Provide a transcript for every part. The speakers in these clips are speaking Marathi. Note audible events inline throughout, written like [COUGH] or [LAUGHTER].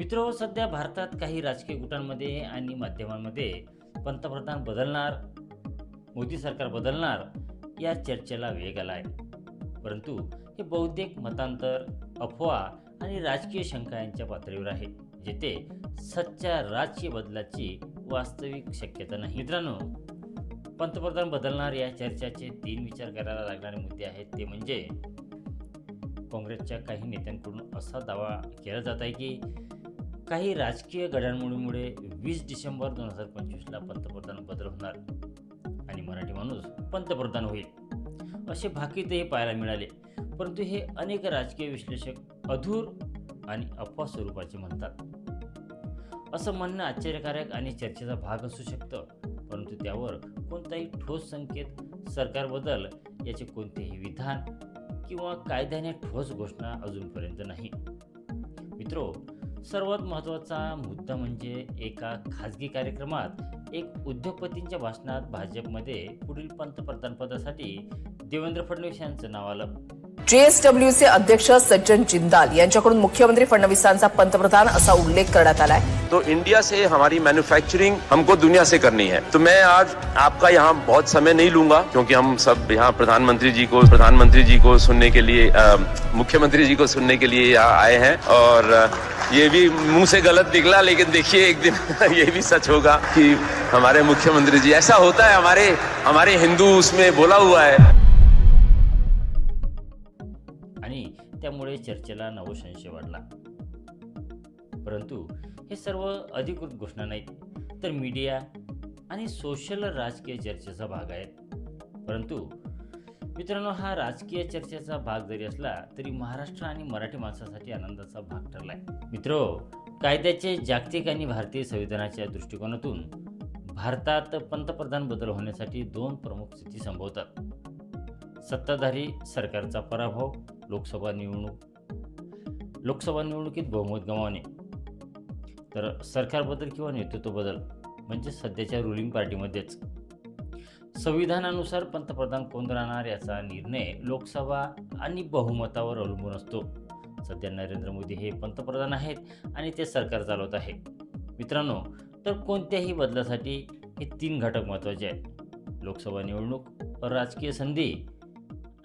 मित्र सध्या भारतात काही राजकीय गुटांमध्ये आणि माध्यमांमध्ये पंतप्रधान बदलणार मोदी सरकार बदलणार या चर्चेला वेग आला आहे परंतु हे बौद्धिक मतांतर अफवा आणि राजकीय शंका यांच्या पातळीवर आहे जेथे सच्च्या राजकीय बदलाची वास्तविक शक्यता नाही. मित्रांनो पंतप्रधान बदलणार या चर्चाचे तीन विचार करायला लागणारे मुद्दे आहेत. ते म्हणजे काँग्रेसच्या काही नेत्यांकडून असा दावा केला जात आहे की काही राजकीय घडामोडीमुळे वीस डिसेंबर दोन हजार पंचवीसला पंतप्रधान बदल होणार आणि मराठी माणूस पंतप्रधान होईल असे भाकीतही पाहायला मिळाले. परंतु हे अनेक राजकीय विश्लेषक अधूर आणि अफवा स्वरूपाचे म्हणतात. असं म्हणणं आश्चर्यकारक आणि चर्चेचा भाग असू शकतं परंतु त्यावर कोणताही ठोस संकेत सरकार बदल याचे कोणतेही विधान किंवा कायद्याने ठोस घोषणा अजूनपर्यंत नाही. मित्रो सर्वात महत्त्वाचा मुद्दा म्हणजे एका खाजगी कार्यक्रमात एक उद्योगपतींच्या भाषणात भाजपमध्ये पुढील पंतप्रधानपदासाठी देवेंद्र फडणवीस यांचं नाव आलं. जेएसडब्ल्यूचे अध्यक्ष सज्जन जिंदाल यांच्याकडून मुख्यमंत्री फडणवीसांचा पंतप्रधान असा उल्लेख करण्यात आलाय. तो इंडिया से हमारी मैन्युफैक्चरिंग हमको दुनिया से करनी है। तो मैं आज आपका यहाँ बहुत समय नहीं लूंगा क्योंकि हम सब यहाँ प्रधानमंत्री जी को प्रधानमंत्री जी को सुनने के लिए मुख्यमंत्री जी को सुनने के लिए यहाँ आए हैं। और ये भी मुंह से गलत निकला लेकिन देखिए एक दिन [LAUGHS] ये भी सच होगा कि हमारे मुख्यमंत्री जी ऐसा होता है हमारे हमारे हिंदू उसमें बोला हुआ है। आणि त्यामुळे चर्चेला नवो संशय वाढला. परंतु हे सर्व अधिकृत घोषणा नाहीत तर मीडिया आणि सोशल राजकीय चर्चेचा भाग आहेत. परंतु मित्रांनो हा राजकीय चर्चेचा भाग जरी असला तरी महाराष्ट्र आणि मराठी माणसासाठी आनंदाचा भाग ठरलाय. मित्र कायद्याचे जागतिक आणि भारतीय संविधानाच्या दृष्टिकोनातून भारतात पंतप्रधान बदल होण्यासाठी दोन प्रमुख स्थिती संभवतात. सत्ताधारी सरकारचा पराभव लोकसभा निवडणूक लोकसभा निवडणुकीत बहुमत गमावणे. तर सरकार बदल किंवा नेतृत्व बदल म्हणजे सध्याच्या रुलिंग पार्टीमध्येच संविधानानुसार पंतप्रधान कोण राहणार याचा निर्णय लोकसभा आणि बहुमतावर अवलंबून असतो. सध्या नरेंद्र मोदी हे पंतप्रधान आहेत आणि ते सरकार चालवत आहे मित्रांनो तर कोणत्याही बदलासाठी हे तीन घटक महत्त्वाचे आहेत. लोकसभा निवडणूक राजकीय संधी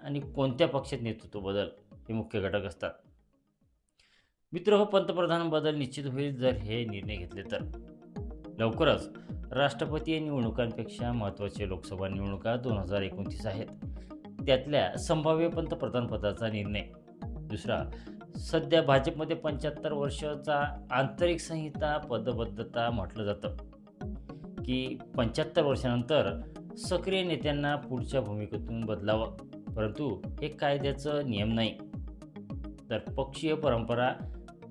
आणि कोणत्या पक्षात नेतृत्व बदल हे मुख्य घटक असतात. मित्र हो पंतप्रधान बदल निश्चित होईल जर हे निर्णय घेतले तर. लवकरच राष्ट्रपती निवडणुकांपेक्षा महत्त्वाचे लोकसभा निवडणुका दोन हजार एकोणतीस आहेत. त्यातल्या संभाव्य पंतप्रधानपदाचा निर्णय. दुसरा सध्या भाजपमध्ये पंच्याहत्तर वर्षाचा आंतरिक संहिता पदबद्धता म्हटलं जातं. की पंच्याहत्तर वर्षानंतर सक्रिय नेत्यांना पुढच्या भूमिकेतून बदलावं. परंतु हे कायद्याचं नियम नाही. तर पक्षीय परंपरा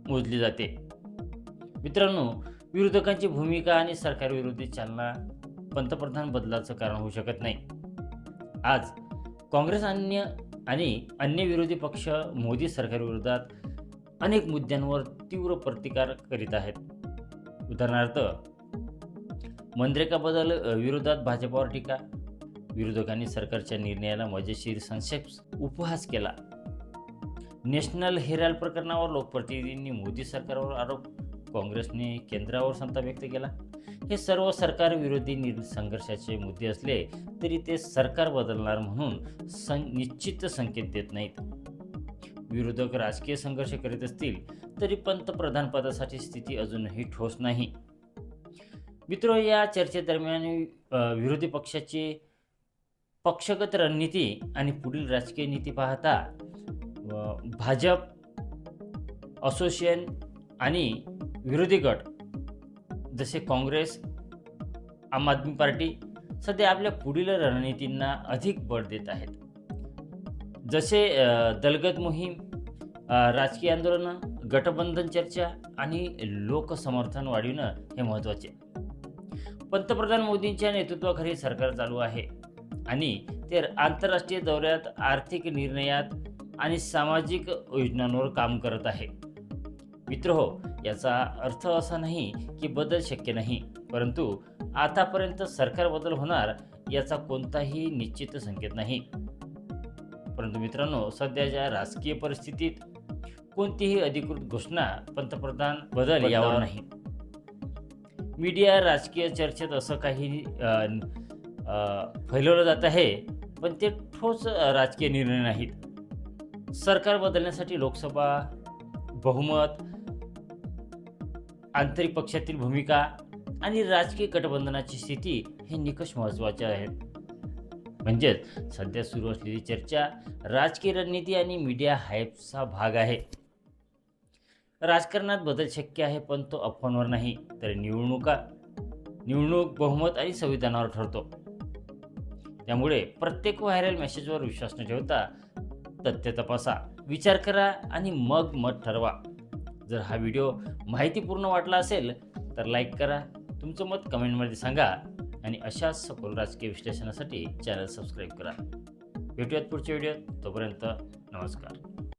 मोजली जाते. मित्रांनो विरोधकांची भूमिका आणि सरकारविरोधी चालना पंतप्रधान बदलाचं कारण होऊ शकत नाही. आज काँग्रेस अन्य आणि अन्य विरोधी पक्ष मोदी सरकारविरोधात अनेक मुद्द्यांवर तीव्र प्रतिकार करीत आहेत. उदाहरणार्थ मनरेगा बदल विरोधात भाजपावर टीका विरोधकांनी सरकारच्या निर्णयाला मजेशीर संक्षेप उपहास केला. नॅशनल हेराल्ड प्रकरणावर लोकप्रतिनिधींनी मोदी सरकारवर आरोप काँग्रेसने केंद्रावर संताप व्यक्त केला. हे सर्व सरकार विरोधी संघर्षाचे मुद्दे असले तरी ते सरकार बदलणार म्हणून सं निश्चित संकेत देत नाहीत. विरोधक राजकीय संघर्ष करीत असतील तरी पंतप्रधान पदासाठी स्थिती अजूनही ठोस नाही. मित्र या चर्चेदरम्यान विरोधी पक्षाची पक्षगत रणनीती आणि पुढील राजकीय नीती पाहता भाजप असोसिएशन आणि विरोधी गट जसे काँग्रेस आम आदमी पार्टी सध्या आपल्या पुढील रणनीतींना अधिक बळ देत आहेत. जसे दलगत मोहीम राजकीय आंदोलनं गटबंधन चर्चा आणि लोकसमर्थन वाढविणं हे महत्त्वाचे. पंतप्रधान मोदींच्या नेतृत्वाखाली सरकार चालू आहे आणि ते आंतरराष्ट्रीय दौऱ्यात आर्थिक निर्णयात आणि सामाजिक योजनांवर काम करत आहे. मित्र हो याचा अर्थ असा नाही की बदल शक्य नाही परंतु आतापर्यंत सरकार बदल होणार याचा कोणताही निश्चित संकेत नाही. परंतु मित्रांनो सध्याच्या राजकीय परिस्थितीत कोणतीही अधिकृत घोषणा पंतप्रधान बदल यावर नाही. मीडिया राजकीय चर्चेत असं काही फैलवलं जात आहे पण ते ठोस राजकीय निर्णय नाहीत. सरकार बदलण्यासाठी लोकसभा बहुमत आंतरिक पक्षातील भूमिका आणि राजकीय गठबंधनाची स्थिती हे निकष महत्त्वाचे आहेत. म्हणजेच सध्या सुरू असलेली चर्चा राजकीय रणनीती आणि मीडिया हायपचा भाग आहे. राजकारणात बदल शक्य आहे पण तो अफवांवर नाही तर निवडणुका निवडणूक बहुमत आणि संविधानावर ठरतो. त्यामुळे प्रत्येक व्हायरल मेसेजवर विश्वास न ठेवता तथ्य तपासा विचार करा आणि मग मत ठरवा. जर हा व्हिडिओ माहितीपूर्ण वाटला असेल तर लाईक करा तुमचं मत कमेंटमध्ये सांगा आणि अशाच सखोल राजकीय विश्लेषणासाठी चॅनल सबस्क्राईब करा. भेटूयात पुढच्या व्हिडिओत तोपर्यंत नमस्कार.